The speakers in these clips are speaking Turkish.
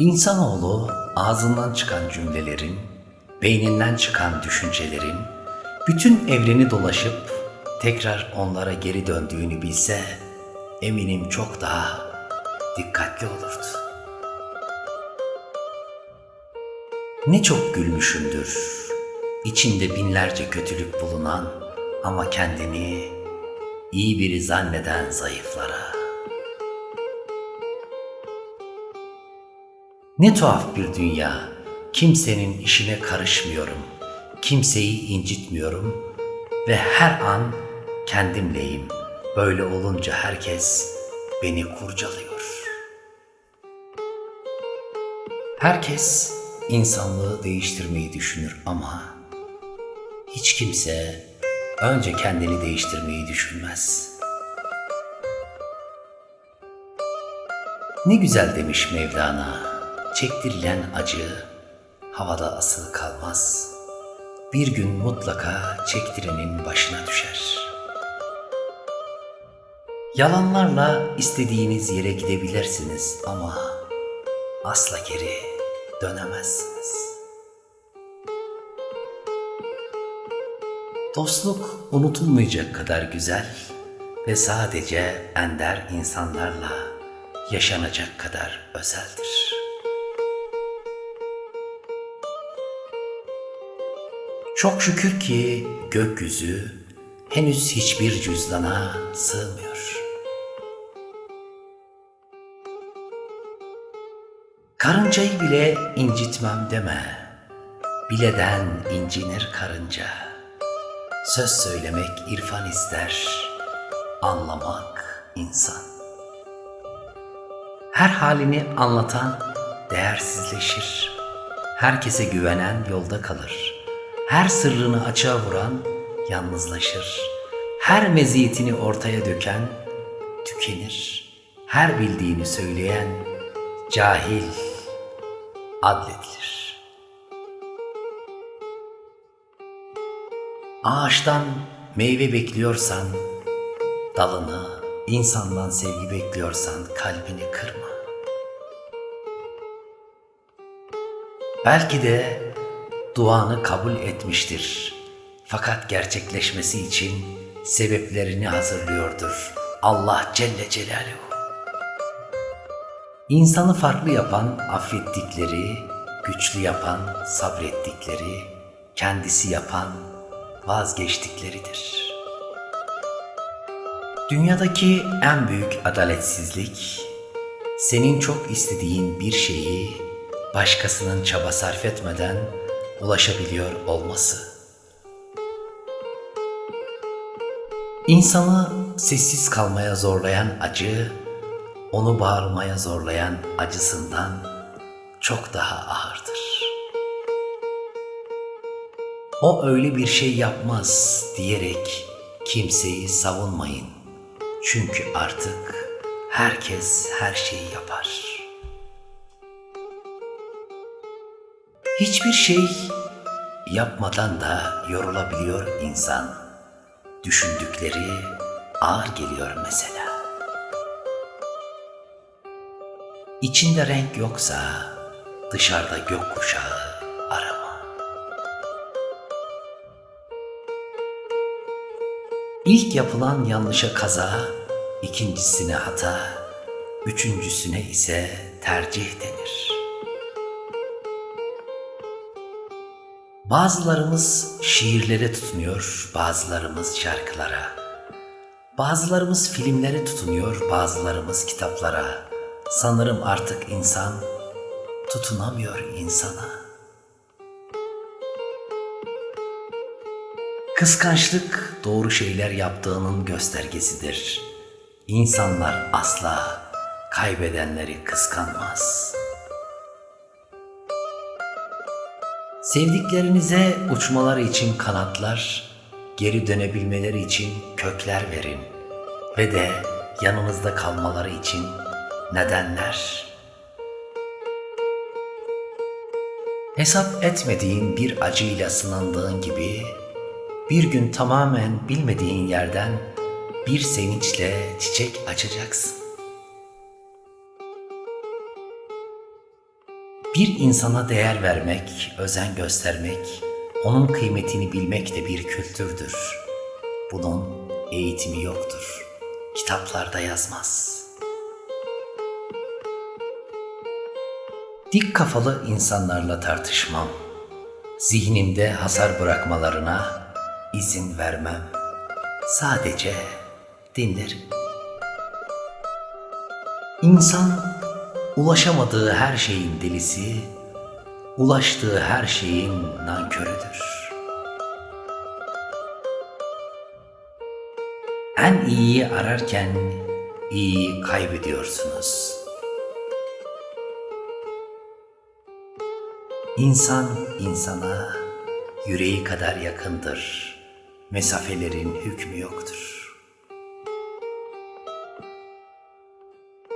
İnsanoğlu ağzından çıkan cümlelerin, beyninden çıkan düşüncelerin, bütün evreni dolaşıp tekrar onlara geri döndüğünü bilse, eminim çok daha dikkatli olurdu. Ne çok gülmüşümdür, içinde binlerce kötülük bulunan ama kendini iyi biri zanneden zayıflara. Ne tuhaf bir dünya. Kimsenin işine karışmıyorum. Kimseyi incitmiyorum ve her an kendimleyim. Böyle olunca herkes beni kurcalıyor. Herkes insanlığı değiştirmeyi düşünür ama hiç kimse önce kendini değiştirmeyi düşünmez. Ne güzel demiş Mevlana. Çektirilen acı havada asılı kalmaz. Bir gün mutlaka çektirenin başına düşer. Yalanlarla istediğiniz yere gidebilirsiniz ama asla geri dönemezsiniz. Dostluk unutulmayacak kadar güzel ve sadece ender insanlarla yaşanacak kadar özeldir. Çok şükür ki gökyüzü henüz hiçbir cüzdana sığmıyor. Karıncayı bile incitmem deme. Bileden incinir karınca. Söz söylemek irfan ister, anlamak insan. Her halini anlatan değersizleşir. Herkese güvenen yolda kalır. Her sırrını açığa vuran yalnızlaşır. Her meziyetini ortaya döken tükenir. Her bildiğini söyleyen cahil adledilir. Ağaçtan meyve bekliyorsan dalını, insandan sevgi bekliyorsan kalbini kırma. Belki de duanı kabul etmiştir. Fakat gerçekleşmesi için sebeplerini hazırlıyordur Allah Celle Celaluhu. İnsanı farklı yapan affettikleri, güçlü yapan sabrettikleri, kendisi yapan vazgeçtikleridir. Dünyadaki en büyük adaletsizlik, senin çok istediğin bir şeyi başkasının çaba sarf etmeden ulaşabiliyor olması. İnsanı sessiz kalmaya zorlayan acı, onu bağırmaya zorlayan acısından çok daha ağırdır. O öyle bir şey yapmaz diyerek kimseyi savunmayın. Çünkü artık herkes her şeyi yapar. Hiçbir şey yapmadan da yorulabiliyor insan. Düşündükleri ağır geliyor mesela. İçinde renk yoksa dışarıda gökkuşağı arama. İlk yapılan yanlışa kaza, ikincisine hata, üçüncüsüne ise tercih denir. Bazılarımız şiirlere tutunuyor, bazılarımız şarkılara. Bazılarımız filmlere tutunuyor, bazılarımız kitaplara. Sanırım artık insan tutunamıyor insana. Kıskançlık doğru şeyler yaptığının göstergesidir. İnsanlar asla kaybedenleri kıskanmaz.'' Sevdiklerinize uçmaları için kanatlar, geri dönebilmeleri için kökler verin ve de yanınızda kalmaları için nedenler. Hesap etmediğin bir acıyla sınandığın gibi bir gün tamamen bilmediğin yerden bir sevinçle çiçek açacaksın. Bir insana değer vermek, özen göstermek, onun kıymetini bilmek de bir kültürdür. Bunun eğitimi yoktur. Kitaplarda yazmaz. Dik kafalı insanlarla tartışmam. Zihnimde hasar bırakmalarına izin vermem. Sadece dinlerim. İnsan ulaşamadığı her şeyin delisi, ulaştığı her şeyin nankörüdür. En iyiyi ararken iyiyi kaybediyorsunuz. İnsan insana yüreği kadar yakındır. Mesafelerin hükmü yoktur.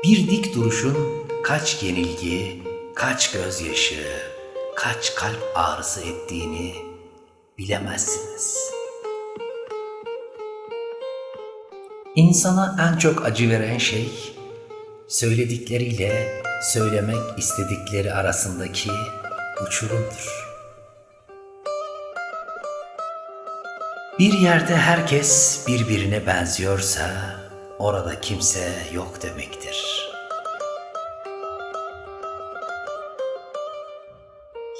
Bir dik duruşun kaç yenilgi, kaç gözyaşı, kaç kalp ağrısı ettiğini bilemezsiniz. İnsana en çok acı veren şey söyledikleriyle söylemek istedikleri arasındaki uçurumdur. Bir yerde herkes birbirine benziyorsa orada kimse yok demektir.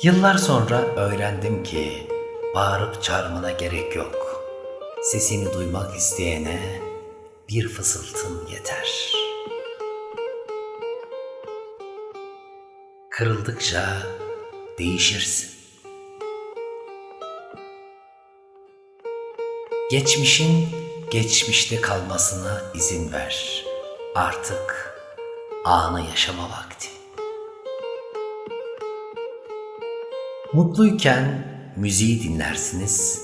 Yıllar sonra öğrendim ki bağırıp çağırmana gerek yok. Sesini duymak isteyene bir fısıltın yeter. Kırıldıkça değişirsin. Geçmişin geçmişte kalmasına izin ver. Artık anı yaşama vakti. Mutluyken müziği dinlersiniz,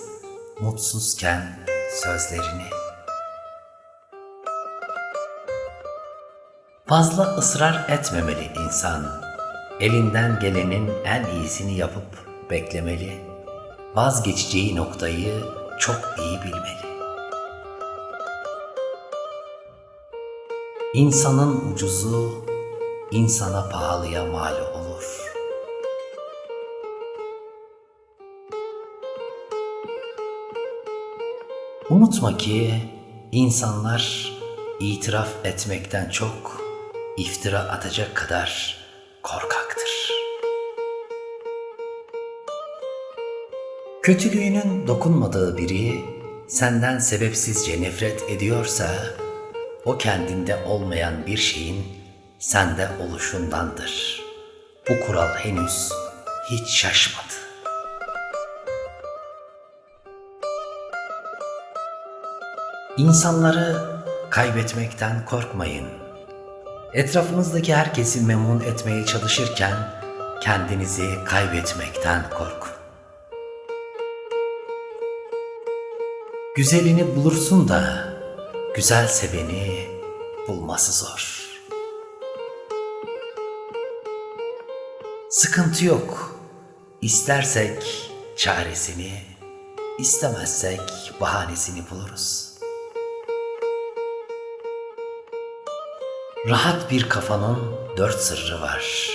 mutsuzken sözlerini. Fazla ısrar etmemeli insan. Elinden gelenin en iyisini yapıp beklemeli. Vazgeçeceği noktayı çok iyi bilmeli. İnsanın ucuzu insana pahalıya mal olur. Unutma ki insanlar itiraf etmekten çok iftira atacak kadar korkaktır. Kötülüğünün dokunmadığı biri senden sebepsizce nefret ediyorsa o kendinde olmayan bir şeyin sende oluşundandır. Bu kural henüz hiç şaşmadı. İnsanları kaybetmekten korkmayın. Etrafınızdaki herkesi memnun etmeye çalışırken kendinizi kaybetmekten korkun. Güzelini bulursun da güzel seveni bulması zor. Sıkıntı yok. İstersek çaresini, istemezsek bahanesini buluruz. Rahat bir kafanın dört sırrı var.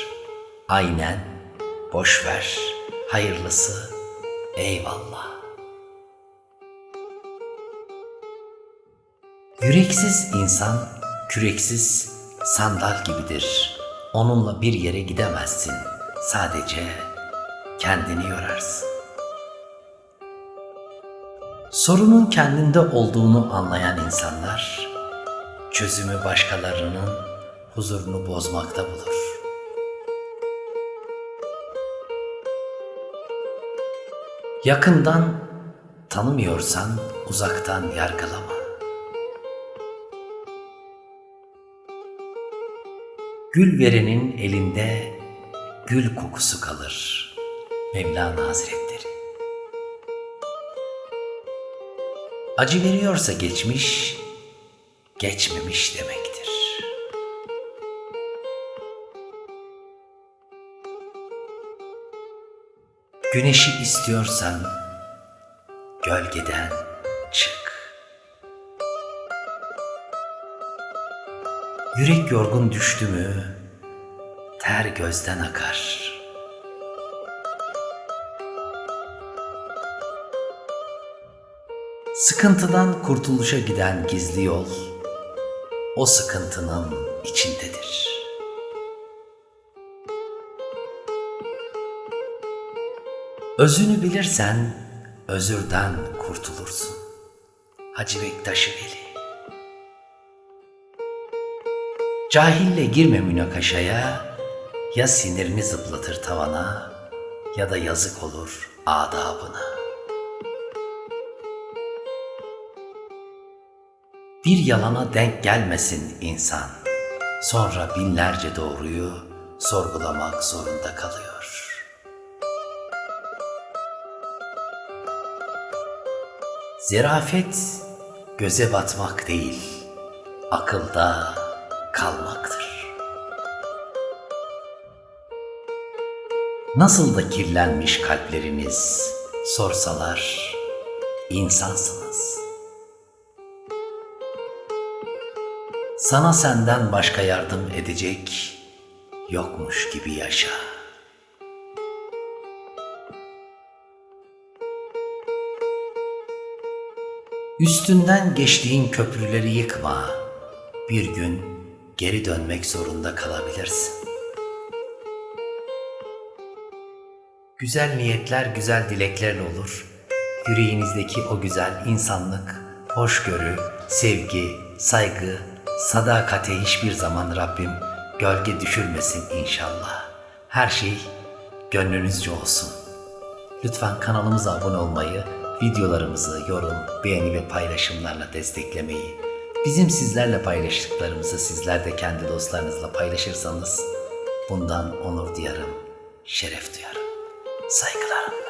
Aynen, boş ver, hayırlısı, eyvallah. Yüreksiz insan küreksiz sandal gibidir. Onunla bir yere gidemezsin. Sadece kendini yorarsın. Sorunun kendinde olduğunu anlayan insanlar çözümü başkalarının huzurunu bozmakta bulur. Yakından tanımıyorsan uzaktan yargılama. Gül verenin elinde gül kokusu kalır. Mevlana Hazretleri. Acı veriyorsa geçmiş, geçmemiş demektir. Güneşi istiyorsan gölgeden çık. Yürek yorgun düştü mü ter gözden akar. Sıkıntıdan kurtuluşa giden gizli yol o sıkıntının içindedir. Özünü bilirsen özürden kurtulursun. Hacı Bektaş Veli Cahille girme münakaşaya, ya sinirini zıplatır tavana ya da yazık olur adabına. Bir yalana denk gelmesin insan. Sonra binlerce doğruyu sorgulamak zorunda kalıyor. Zerafet göze batmak değil, akılda kalmaktır. Nasıl da kirlenmiş kalpleriniz sorsalar insansınız. Sana senden başka yardım edecek yokmuş gibi yaşa. Üstünden geçtiğin köprüleri yıkma. Bir gün geri dönmek zorunda kalabilirsin. Güzel niyetler güzel dileklerle olur. Yüreğinizdeki o güzel insanlık, hoşgörü, sevgi, saygı, sadakate hiçbir zaman Rabbim gölge düşürmesin inşallah. Her şey gönlünüzce olsun. Lütfen kanalımıza abone olmayı, videolarımızı yorum, beğeni ve paylaşımlarla desteklemeyi, bizim sizlerle paylaştıklarımızı sizler de kendi dostlarınızla paylaşırsanız bundan onur duyarım, şeref duyarım. Saygılarım.